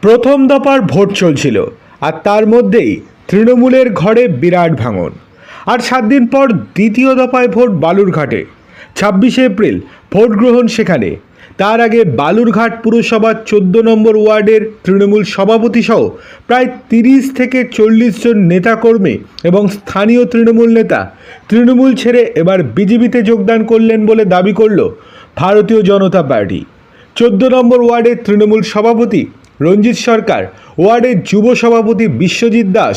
প্রথম দফার ভোট চলছিল, আর তার মধ্যেই তৃণমূলের ঘরে বিরাট ভাঙন। আর সাত দিন পর দ্বিতীয় দফায় ভোট বালুরঘাটে। ছাব্বিশে এপ্রিল ভোট গ্রহণ সেখানে। তার আগে বালুরঘাট পুরসভার চোদ্দ নম্বর ওয়ার্ডের তৃণমূল সভাপতি সহ প্রায় তিরিশ থেকে চল্লিশ জন নেতাকর্মী এবং স্থানীয় তৃণমূল নেতা তৃণমূল ছেড়ে এবার বিজেপিতে যোগদান করলেন বলে দাবি করল ভারতীয় জনতা পার্টি। চোদ্দ নম্বর ওয়ার্ডের তৃণমূল সভাপতি রঞ্জিত সরকার, ওয়ার্ডের যুব সভাপতি বিশ্বজিৎ দাস,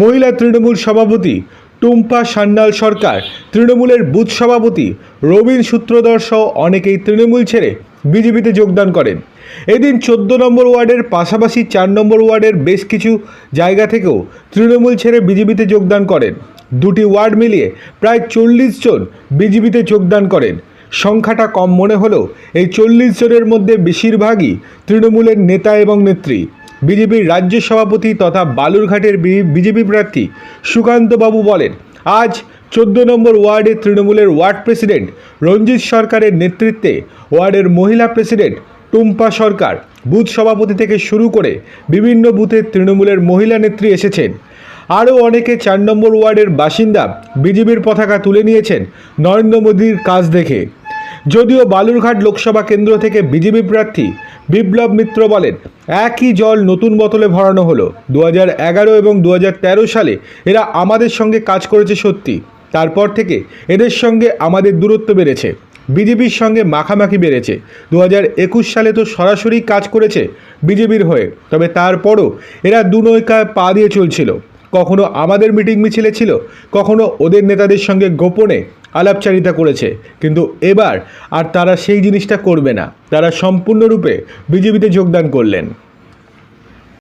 মহিলা তৃণমূল সভাপতি টুম্পা সান্যাল সরকার, তৃণমূলের বুথ সভাপতি রবীন সূত্রধর সহ অনেকেই তৃণমূল ছেড়ে বিজেপিতে যোগদান করেন। এদিন চোদ্দ নম্বর ওয়ার্ডের পাশাপাশি চার নম্বর ওয়ার্ডের বেশ কিছু জায়গা থেকেও তৃণমূল ছেড়ে বিজেপিতে যোগদান করেন। দুটি ওয়ার্ড মিলিয়ে প্রায় চল্লিশ জন বিজেপিতে যোগদান করেন। সংখ্যাটা কম মনে হলেও এই চল্লিশ জনের মধ্যে বেশিরভাগই তৃণমূলের নেতা এবং নেত্রী। বিজেপির রাজ্য সভাপতি তথা বালুরঘাটের বিজেপি প্রার্থী সুকান্তবাবু বলেন, আজ চোদ্দ নম্বর ওয়ার্ডের তৃণমূলের ওয়ার্ড প্রেসিডেন্ট রঞ্জিত সরকারের নেতৃত্বে ওয়ার্ডের মহিলা প্রেসিডেন্ট টুম্পা সরকার বুথ সভাপতি থেকে শুরু করে বিভিন্ন বুথের তৃণমূলের মহিলা নেত্রী এসেছেন। আরও অনেকে চার নম্বর ওয়ার্ডের বাসিন্দা বিজেপির পতাকা তুলে নিয়েছেন নরেন্দ্র মোদীর কাজ দেখে। যদিও বালুরঘাট লোকসভা কেন্দ্র থেকে বিজেপি প্রার্থী বিপ্লব মিত্র বলেন, একই জল নতুন বোতলে ভরানো হলো। দু এগারো এবং দু হাজার তেরো সালে এরা আমাদের সঙ্গে কাজ করেছে সত্যি। তারপর থেকে এদের সঙ্গে আমাদের দূরত্ব বেড়েছে। বিজেপির সঙ্গে মাখামাখি বেড়েছে। দু একুশ সালে তো সরাসরি কাজ করেছে বিজেপির হয়ে। তবে তারপরও এরা দু নৌকায় পা দিয়ে চলছিল। কখনো আমাদের মিটিং মিছিলে ছিল, কখনো ওদের নেতাদের সঙ্গে গোপনে আলাপচারিতা করেছে। কিন্তু এবার আর তারা সেই জিনিসটা করবে না। তারা সম্পূর্ণরূপে বিজেপিতে যোগদান করলেন।